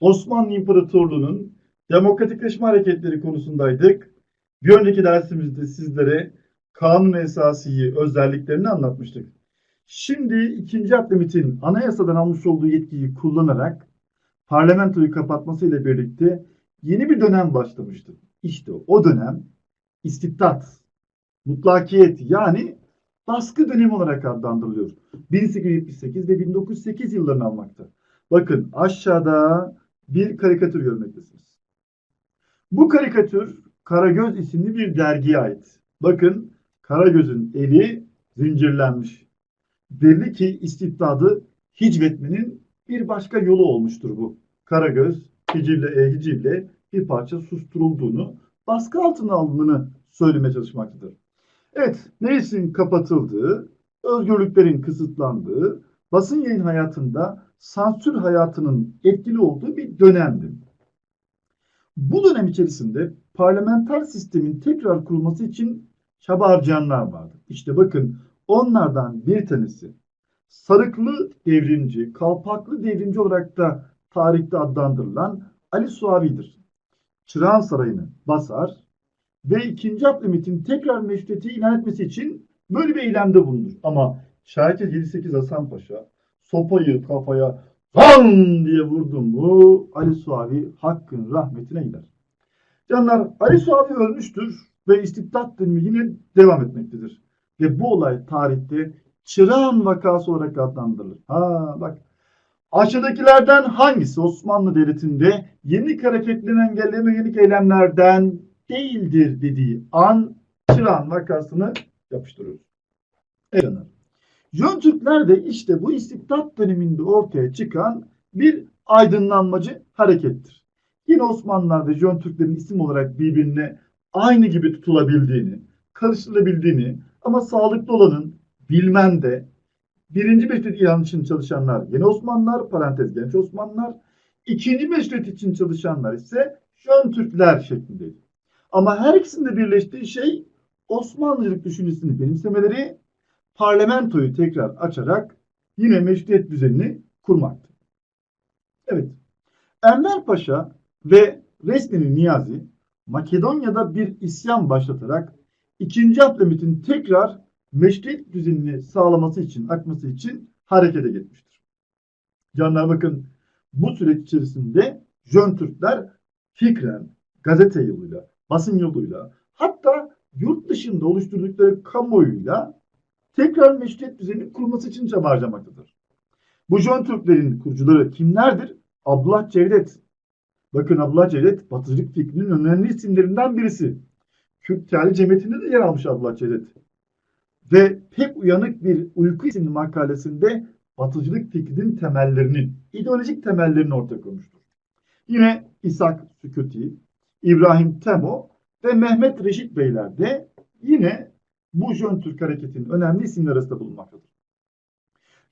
Osmanlı İmparatorluğu'nun demokratikleşme hareketleri konusundaydık. Bir önceki dersimizde sizlere kanun esasiyi özelliklerini anlatmıştık. Şimdi ikinci Abdülhamit'in anayasadan almış olduğu yetkiyi kullanarak parlamentoyu kapatmasıyla birlikte yeni bir dönem başlamıştı. İşte o dönem istibdat, mutlakiyet yani baskı dönemi olarak adlandırılıyor. 1878 ve 1908 yıllarını almakta. Bakın aşağıda bir karikatür görmektesiniz. Bu karikatür Karagöz isimli bir dergiye ait. Bakın Karagöz'ün eli zincirlenmiş. Belli ki istibdadı hicvetmenin bir başka yolu olmuştur bu. Karagöz hicivle, e, hicivle bir parça susturulduğunu, baskı altına alındığını söylemeye çalışmaktadır. Evet, meclisin kapatıldığı, özgürlüklerin kısıtlandığı, basın yayın hayatında sansür hayatının etkili olduğu bir dönemdi. Bu dönem içerisinde parlamenter sistemin tekrar kurulması için çaba harcayanlar vardı. İşte bakın onlardan bir tanesi sarıklı devrimci, kalpaklı devrimci olarak da tarihte adlandırılan Ali Suavi'dir. Çırağan Sarayı'nı basar ve 2. Abdülhamit'in tekrar meşrutiyeti ilan etmesi için böyle bir eylemde bulunur. Ama Şahit 78 Hasan Paşa sopayı kafaya zan diye vurdum mu Ali Suavi hakkın rahmetine gider. Canlar Ali Suavi ölmüştür ve istibdat dönemi yine devam etmektedir. Ve bu olay tarihte Çırağan vakası olarak adlandırılır. Ha bak aşağıdakilerden hangisi Osmanlı Devleti'nde yeni hareketlerini engelleme yönelik eylemlerden değildir dediği an Çırağan vakasını yapıştırıyoruz. Evet. Jön Türkler de işte bu istibdat döneminde ortaya çıkan bir aydınlanmacı harekettir. Yine Osmanlılar'da Jön Türklerin isim olarak birbirine aynı gibi tutulabildiğini, karıştırılabildiğini ama sağlıklı olanın bilmen de birinci meşruiyet ilanı için çalışanlar yeni Osmanlılar, parantez genç Osmanlılar, ikinci meşruiyet için çalışanlar ise Jön Türkler şeklindeydi. Ama her ikisinde birleştiği şey Osmanlıcılık düşüncesini benimsemeleri parlamentoyu tekrar açarak yine meşruiyet düzenini kurmaktı. Evet. Enver Paşa ve Resneli Niyazi Makedonya'da bir isyan başlatarak 2. Abdülhamit'in tekrar meşruiyet düzenini sağlaması için, akması için harekete geçmiştir. Canlar bakın bu süreç içerisinde Jön Türkler fikren, gazete yoluyla, basın yoluyla hatta yurt dışında oluşturdukları kamuoyuyla tekrar meşruiyet düzeninin kurulması için çaba harcamaktadır. Bu Jön Türklerin kurucuları kimlerdir? Abdullah Cevdet. Bakın Abdullah Cevdet Batıcılık fikrinin önemli isimlerinden birisi. Kürt Teali Cemiyeti'nde de yer almış Abdullah Cevdet. Ve pek uyanık bir uyku isimli makalesinde Batıcılık fikrinin temellerini, ideolojik temellerini ortaya koymuştur. Yine İshak Sükuti, İbrahim Temo ve Mehmet Reşit Beyler de yine bu Jön Türk hareketinin önemli isimler arasında bulunmaktadır.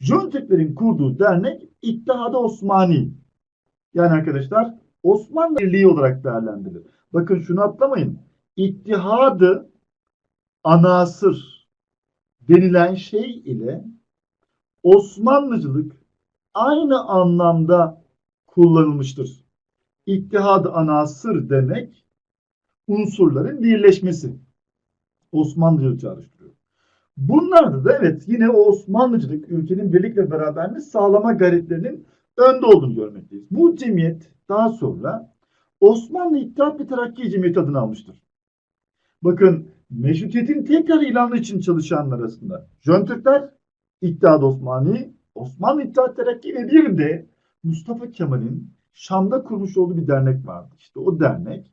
Jön Türklerin kurduğu dernek İttihat-ı Osmani. Yani arkadaşlar Osmanlı Birliği olarak değerlendirilir. Bakın şunu atlamayın. İttihadı anasır denilen şey ile Osmanlıcılık aynı anlamda kullanılmıştır. İttihad anasır demek unsurların birleşmesi. Osmanlıcılığı çağrıştırıyor. Bunlarda da evet yine o Osmanlıcılık ülkenin birlik ve beraberliğini sağlama gayretlerinin önde olduğunu görmekteyiz. Bu cemiyet daha sonra Osmanlı İttihat ve Terakki Cemiyeti adını almıştır. Bakın meşrutiyetin tekrar ilanı için çalışanlar arasında Jön Türkler, İttihat Osmani, Osmanlı İttihat Terakki ve bir de Mustafa Kemal'in Şam'da kurmuş olduğu bir dernek vardı. İşte o dernek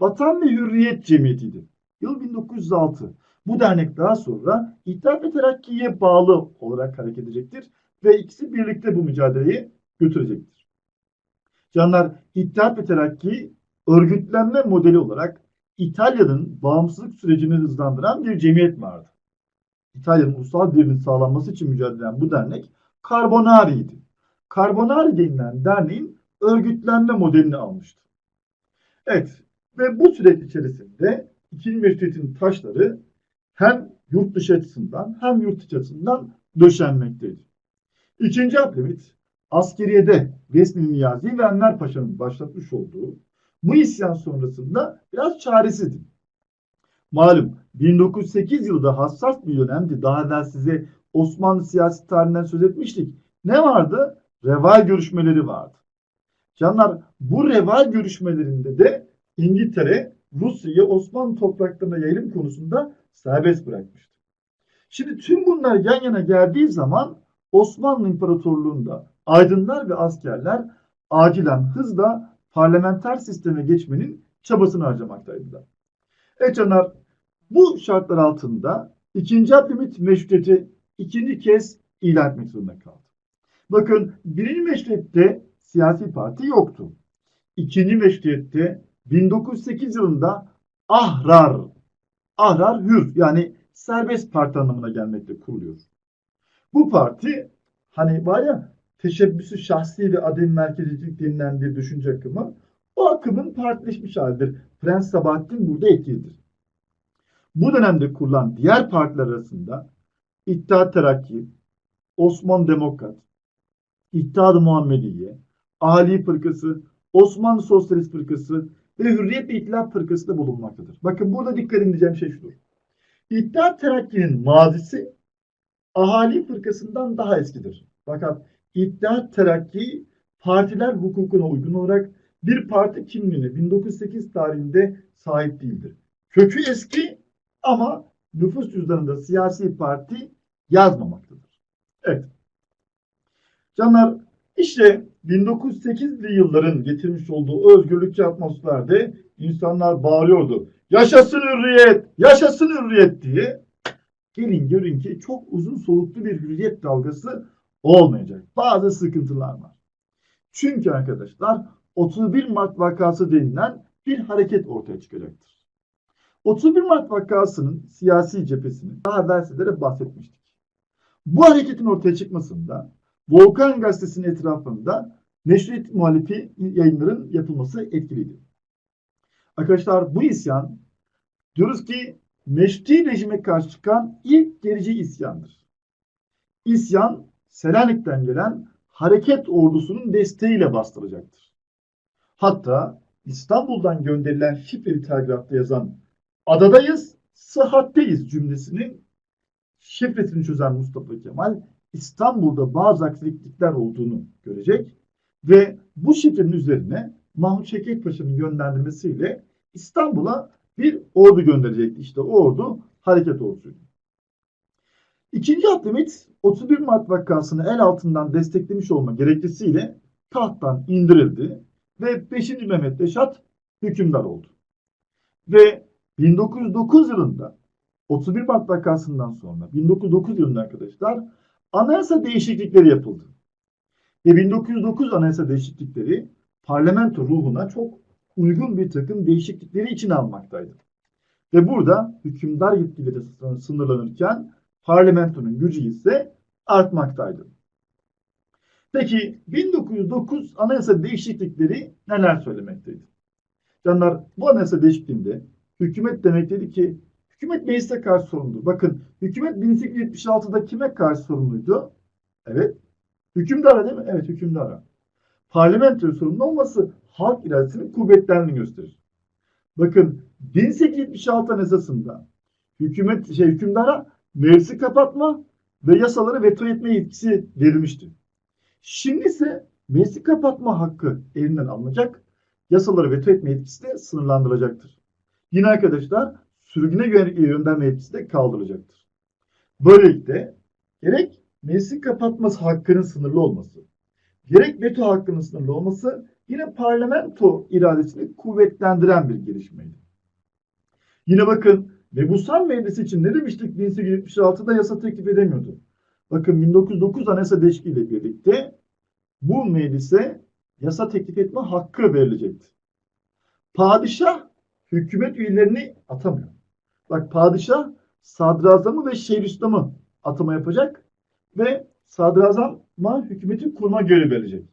Vatan ve Hürriyet Cemiyeti'ydi. Yıl 1906. Bu dernek daha sonra İttihat ve Terakki'ye bağlı olarak hareket edecektir ve ikisi birlikte bu mücadeleyi götürecektir. Canlar İttihat ve Terakki örgütlenme modeli olarak İtalya'nın bağımsızlık sürecini hızlandıran bir cemiyet vardı. İtalya'nın ulusal birliğinin sağlanması için mücadele eden bu dernek Carbonari'ydi. Carbonari denilen derneğin örgütlenme modelini almıştı. Evet ve bu süreç içerisinde ikinci meşrutiyetin taşları hem yurt dışı açısından hem yurt içi açısından döşenmekteydi. İkinci Abdülhamit askeriyede Vesmi Niyazi ve Enver Paşa'nın başlatmış olduğu bu isyan sonrasında biraz çaresizdi. Malum 1908 yılında hassas bir dönemdi. Daha evvel size Osmanlı siyasi tarihinden söz etmiştik. Ne vardı? Reval görüşmeleri vardı. Canlar bu reval görüşmelerinde de İngiltere Rusya'yı Osmanlı topraklarına yayılım konusunda serbest bırakmıştı. Şimdi tüm bunlar yan yana geldiği zaman Osmanlı İmparatorluğu'nda aydınlar ve askerler acilen hızla parlamenter sisteme geçmenin çabasını harcamaktaydılar. Evet canlar bu şartlar altında ikinci Abdülhamit meşrutiyeti ikinci kez ilan etmek zorunda kaldı. Bakın birinci meşrutiyette siyasi parti yoktu. İkinci meşrutiyette 1908 yılında Ahrar, Ahrar Hür yani serbest parti anlamına gelmekte kuruluyor. Bu parti hani var ya teşebbüsü şahsi ve adem merkezcilik denilen bir düşünce akımı o akımın partileşmiş halidir. Prens Sabahattin burada etkilidir. Bu dönemde kurulan diğer partiler arasında İttihat Terakki, Osmanlı Demokrat, İttihat-ı Muhammediye, Ali Fırkası, Osmanlı Sosyalist Fırkası ve Hürriyet ve İtilaf Fırkası da bulunmaktadır. Bakın burada dikkat edeceğim şey şudur. İttihat Terakki'nin mazisi ahali fırkasından daha eskidir. Fakat İttihat Terakki partiler hukukuna uygun olarak bir parti kimliğine 1908 tarihinde sahip değildir. Kökü eski ama nüfus cüzdanında siyasi parti yazmamaktadır. Evet. Canlar işte 1908'li yılların getirmiş olduğu özgürlükçü atmosferde insanlar bağırıyordu. Yaşasın hürriyet, yaşasın hürriyet diye. Gelin görün ki çok uzun soluklu bir hürriyet dalgası olmayacak. Bazı sıkıntılar var. Çünkü arkadaşlar 31 Mart vakası denilen bir hareket ortaya çıkacaktır. 31 Mart vakasının siyasi cephesini daha evvel sizlere bahsetmiştik. Bu hareketin ortaya çıkmasında Volkan Gazetesi'nin etrafında meşruiyet muhalifi yayınların yapılması etkiliydi. Arkadaşlar bu isyan diyoruz ki meşruti rejime karşı çıkan ilk gerici isyandır. İsyan Selanik'ten gelen hareket ordusunun desteğiyle bastırılacaktır. Hatta İstanbul'dan gönderilen şifreli telgrafta yazan adadayız, sıhhatteyiz cümlesinin şifresini çözen Mustafa Kemal İstanbul'da bazı aksilikler olduğunu görecek ve bu şifrenin üzerine Mahmut Şevket Paşa'nın yönlendirmesiyle İstanbul'a bir ordu gönderecekti. İşte o ordu hareket ordusuydu. İkinci Abdülhamit 31 Mart vakasını el altından desteklemiş olma gerekçesiyle tahttan indirildi ve 5. Mehmet Reşat hükümdar oldu. Ve 1909 yılında 31 Mart vakasından sonra 1909 yılında arkadaşlar anayasa değişiklikleri yapıldı. Ve 1909 anayasa değişiklikleri parlamento ruhuna çok uygun bir takım değişiklikleri içine almaktaydı. Ve burada hükümdar yetkileri sınırlanırken parlamentonun gücü ise artmaktaydı. Peki 1909 anayasa değişiklikleri neler söylemekteydi? Canlar bu anayasa değişikliğinde hükümet demekteydi ki hükümet meclise karşı sorumludur. Bakın hükümet 1876'da kime karşı sorumluydu? Evet. Hükümdara değil mi? Evet hükümdara. Parlamentoya sorumlu olması halk iradesinin kuvvetlendiğini gösterir. Bakın 1876 anayasasında hükümet şey hükümdara meclisi kapatma ve yasaları veto etme yetkisi verilmişti. Şimdi ise meclisi kapatma hakkı elinden alınacak, yasaları veto etme yetkisi de sınırlandırılacaktır. Yine arkadaşlar sürgüne gönderme yetkisi de kaldırılacaktır. Böylelikle gerek meclisin kapatması hakkının sınırlı olması, gerek veto hakkının sınırlı olması yine parlamento iradesini kuvvetlendiren bir gelişmeydi. Yine bakın Mebusan Meclisi için ne demiştik 1876'da yasa teklif edemiyordu. Bakın 1909 Anayasa Değişikliği ile birlikte bu meclise yasa teklif etme hakkı verilecekti. Padişah hükümet üyelerini atamıyor. Bak padişah sadrazamı ve şeyhülislamı atama yapacak ve sadrazama hükümetin kurma görevi verecek.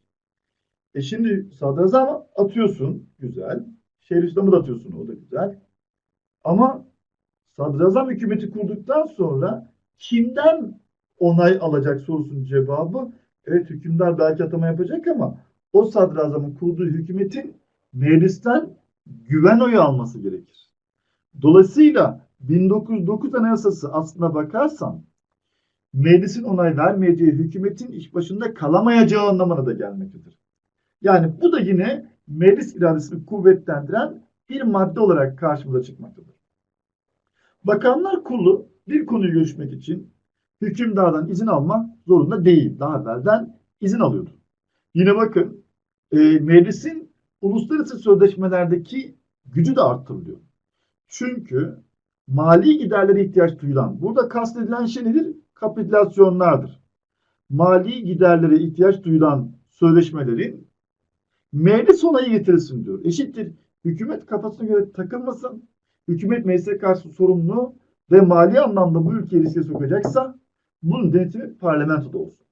E şimdi sadrazamı atıyorsun. Güzel. Şeyhülislamı da atıyorsun. O da güzel. Ama sadrazam hükümeti kurduktan sonra kimden onay alacak sorusunun cevabı Evet hükümdar belki atama yapacak ama o sadrazamın kurduğu hükümetin meclisten güven oyu alması gerekir. Dolayısıyla 1909 Anayasası aslına bakarsan meclisin onay vermeyeceği hükümetin iş başında kalamayacağı anlamına da gelmektedir. Yani bu da yine meclis iradesini kuvvetlendiren bir madde olarak karşımıza çıkmaktadır. Bakanlar Kurulu bir konuyu görüşmek için hükümdardan izin alma zorunda değil. Daha evvelden izin alıyordu. Yine bakın e, meclisin uluslararası sözleşmelerdeki gücü de arttırılıyor. Çünkü mali giderlere ihtiyaç duyulan, burada kastedilen şey nedir? Kapitülasyonlardır. Mali giderlere ihtiyaç duyulan sözleşmelerin meclis onayı getirilsin diyor. Eşittir. Hükümet kafasına göre takılmasın. Hükümet meclise karşı sorumlu ve mali anlamda bu ülkeyi riske sokacaksa bunun denetimi parlamentoda olsun.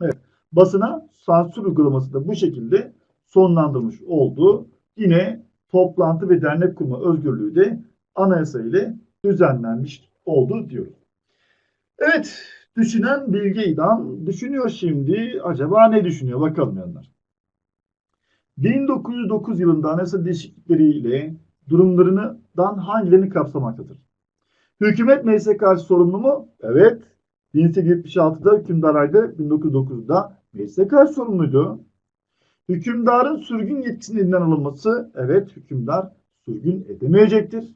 Evet. Basına sansür uygulaması da bu şekilde sonlandırmış oldu. Yine toplantı ve dernek kurma özgürlüğü de anayasa ile düzenlenmiş oldu diyoruz. Evet, düşünen Bilge İdam düşünüyor şimdi. Acaba ne düşünüyor? Bakalım yanlar. 1909 yılında anayasa değişiklikleriyle durumlarından hangilerini kapsamaktadır? Hükümet meclise karşı sorumlu mu? Evet. 1876'da hükümdaraydı. 1909'da meclise karşı sorumluydu. Hükümdarın sürgün yetkisinin elinden alınması, evet hükümdar sürgün edemeyecektir.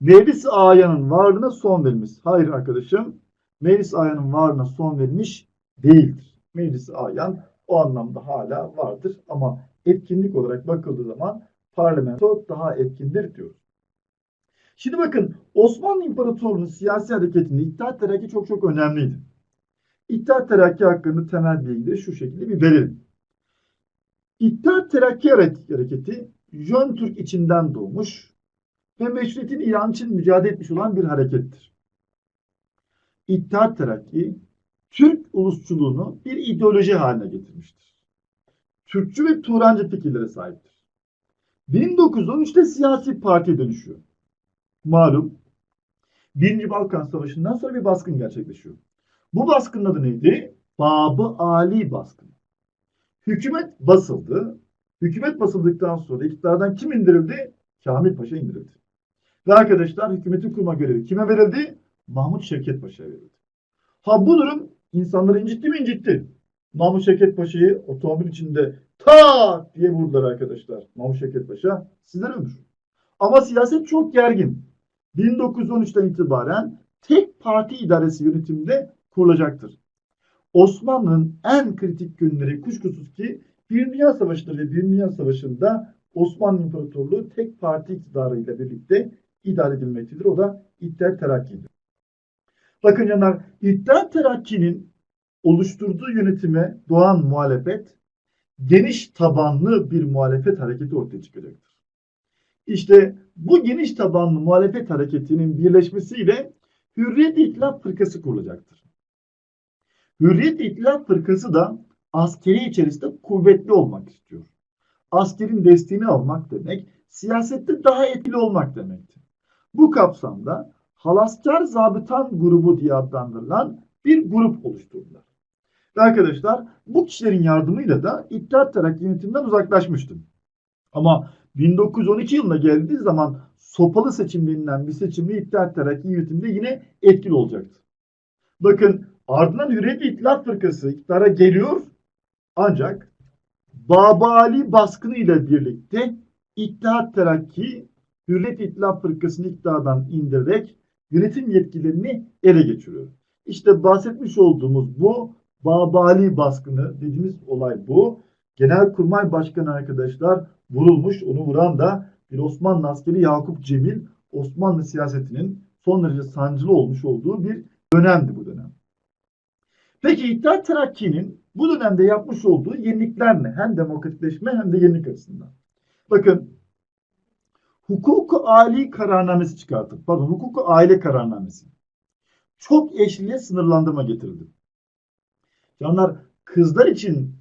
Meclis ayanın varlığına son verilmiş. Hayır arkadaşım, meclis ayanın varlığına son verilmiş değildir. Meclis ayan o anlamda hala vardır ama etkinlik olarak bakıldığı zaman parlamento daha etkindir diyoruz. Şimdi bakın Osmanlı İmparatorluğu'nun siyasi hareketinde İttihat Terakki çok çok önemliydi. İttihat Terakki hakkında temel bilgileri şu şekilde bir verelim. İttihat Terakki Hareketi Jön Türk içinden doğmuş ve meşruiyetin ilanı için mücadele etmiş olan bir harekettir. İttihat Terakki Türk ulusçuluğunu bir ideoloji haline getirmiştir. Türkçü ve Turancı fikirlere sahiptir. 1913'te siyasi partiye dönüşüyor. Malum Birinci Balkan Savaşı'ndan sonra bir baskın gerçekleşiyor. Bu baskının adı neydi? Babı Ali baskını. Hükümet basıldı. Hükümet basıldıktan sonra iktidardan kim indirildi? Kamil Paşa indirildi. Ve arkadaşlar hükümeti kurma görevi kime verildi? Mahmut Şevket Paşa'ya verildi. Ha bu durum insanları incitti mi incitti. Mahmut Şevket Paşa'yı otomobil içinde tak diye vurdular arkadaşlar. Mahmut Şevket Paşa sizler ölmüş. Ama siyaset çok gergin. 1913'ten itibaren tek parti idaresi yönetimde kurulacaktır. Osmanlı'nın en kritik günleri kuşkusuz ki Bir Dünya Savaşı'dır ve Bir Dünya Savaşı'nda Osmanlı İmparatorluğu tek parti iktidarıyla birlikte idare edilmektedir. O da İttihat Terakki'dir. Bakın canlar İttihat Terakki'nin oluşturduğu yönetime doğan muhalefet geniş tabanlı bir muhalefet hareketi ortaya çıkacaktır. İşte bu geniş tabanlı muhalefet hareketinin birleşmesiyle Hürriyet İtilaf Fırkası kurulacaktır. Hürriyet İtilaf Fırkası da askeri içerisinde kuvvetli olmak istiyor. Askerin desteğini almak demek, siyasette daha etkili olmak demektir. Bu kapsamda Halaskar Zabıtan Grubu diye adlandırılan bir grup oluşturdular. Ve arkadaşlar bu kişilerin yardımıyla da İttihat Terakki yönetiminden uzaklaşmıştım. Ama 1912 yılına geldiği zaman sopalı seçim denilen bir seçimde İttihat Terakki yönetiminde yine etkili olacaktı. Bakın ardından Hürriyet ve İttihat Fırkası iktidara geliyor ancak Babali baskını ile birlikte İttihat Terakki Hürriyet İttihat Fırkası'nı iktidardan indirerek yönetim yetkilerini ele geçiriyor. İşte bahsetmiş olduğumuz bu Babali baskını dediğimiz olay bu. Genelkurmay Başkanı arkadaşlar vurulmuş. Onu vuran da bir Osmanlı askeri Yakup Cemil Osmanlı siyasetinin son derece sancılı olmuş olduğu bir dönemdi bu dönem. Peki İttihat Terakki'nin bu dönemde yapmış olduğu yenilikler ne? Hem demokratikleşme hem de yenilik açısından. Bakın hukuku ali kararnamesi çıkarttı. Pardon hukuku aile kararnamesi. Çok eşliliğe sınırlandırma getirildi. Canlar kızlar için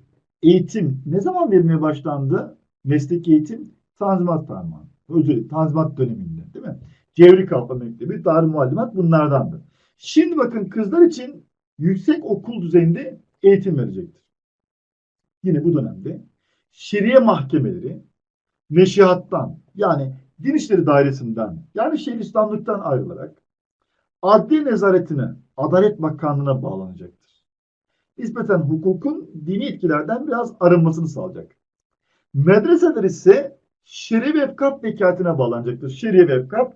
eğitim ne zaman verilmeye başlandı? Mesleki eğitim Tanzimat Parmağı. Özür Tanzimat döneminde değil mi? Cevri Kalfa Mektebi, Dar Muallimat bunlardandı. Şimdi bakın kızlar için yüksek okul düzeyinde eğitim verecektir. Yine bu dönemde şeriye mahkemeleri meşihattan yani din işleri dairesinden yani Şeyhülislamlıktan ayrılarak adli nezaretine Adalet Bakanlığı'na bağlanacaktır. Nispeten hukukun dini etkilerden biraz arınmasını sağlayacak. Medreseler ise Şer'i ve Efkaf vekaletine bağlanacaktır. Şer'i ve Efkaf,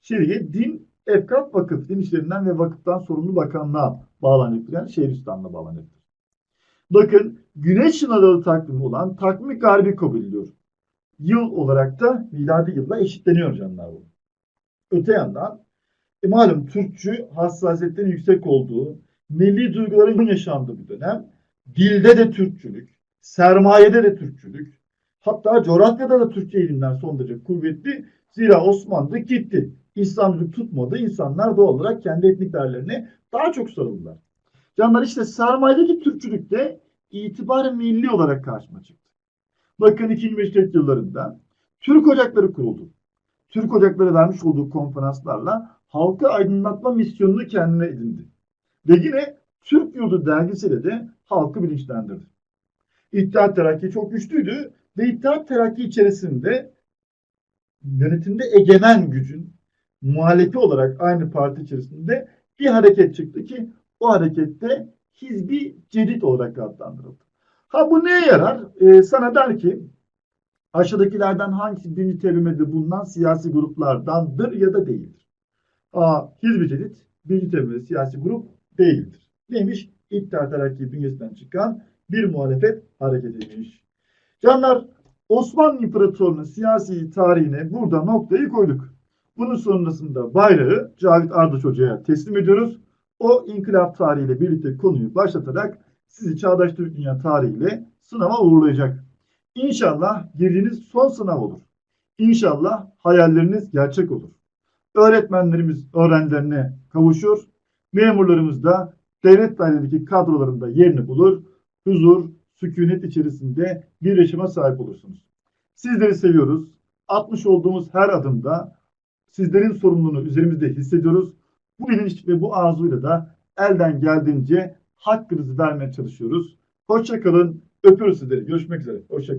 Şer'i din, Efkaf vakıf, din işlerinden ve vakıftan sorumlu bakanlığa bağlanacaktır. Yani Şeyhülislam'la bağlanacaktır. Bakın Güneş yılı takvimi olan takvimi garbi kabul ediliyor. Yıl olarak da miladi yılla eşitleniyor canlar bu. Öte yandan e malum Türkçü hassasiyetlerin yüksek olduğu, milli duyguların yaşandığı bir dönem. Dilde de Türkçülük, sermayede de Türkçülük, hatta coğrafyada da Türkçe eğilimler son derece kuvvetli. Zira Osmanlı gitti. İslamcılık tutmadı. İnsanlar doğal olarak kendi etnik değerlerine daha çok sarıldılar. Canlar işte sermayedeki Türkçülük de itibar milli olarak karşıma çıktı. Bakın 2. Meşrut yıllarında Türk Ocakları kuruldu. Türk Ocakları vermiş olduğu konferanslarla halkı aydınlatma misyonunu kendine edindi. Ve yine Türk Yurdu dergisiyle de halkı bilinçlendirdi. İttihat Terakki çok güçlüydü ve İttihat Terakki içerisinde yönetimde egemen gücün muhalefeti olarak aynı parti içerisinde bir hareket çıktı ki o harekette Hizbi Cedid olarak adlandırıldı. Ha bu neye yarar? Ee, sana der ki aşağıdakilerden hangisi birinci terimede bulunan siyasi gruplardandır ya da değildir. A. Hizbi Cedid birinci terimede siyasi grup değildir. Neymiş? İttihat Terakki bünyesinden çıkan bir muhalefet hareketiymiş. Canlar Osmanlı İmparatorluğu'nun siyasi tarihine burada noktayı koyduk. Bunun sonrasında bayrağı Cavit Ardaç Hoca'ya teslim ediyoruz. O inkılap tarihiyle birlikte konuyu başlatarak sizi çağdaş Türk Dünya tarihiyle sınava uğurlayacak. İnşallah girdiğiniz son sınav olur. İnşallah hayalleriniz gerçek olur. Öğretmenlerimiz öğrencilerine kavuşur. Memurlarımız da devlet dairedeki kadrolarında yerini bulur. Huzur, sükunet içerisinde bir yaşama sahip olursunuz. Sizleri seviyoruz. Atmış olduğumuz her adımda sizlerin sorumluluğunu üzerimizde hissediyoruz. Bu bilinç ve bu arzuyla da elden geldiğince hakkınızı vermeye çalışıyoruz. Hoşçakalın. Öpüyoruz sizleri. Görüşmek üzere. Hoşçakalın.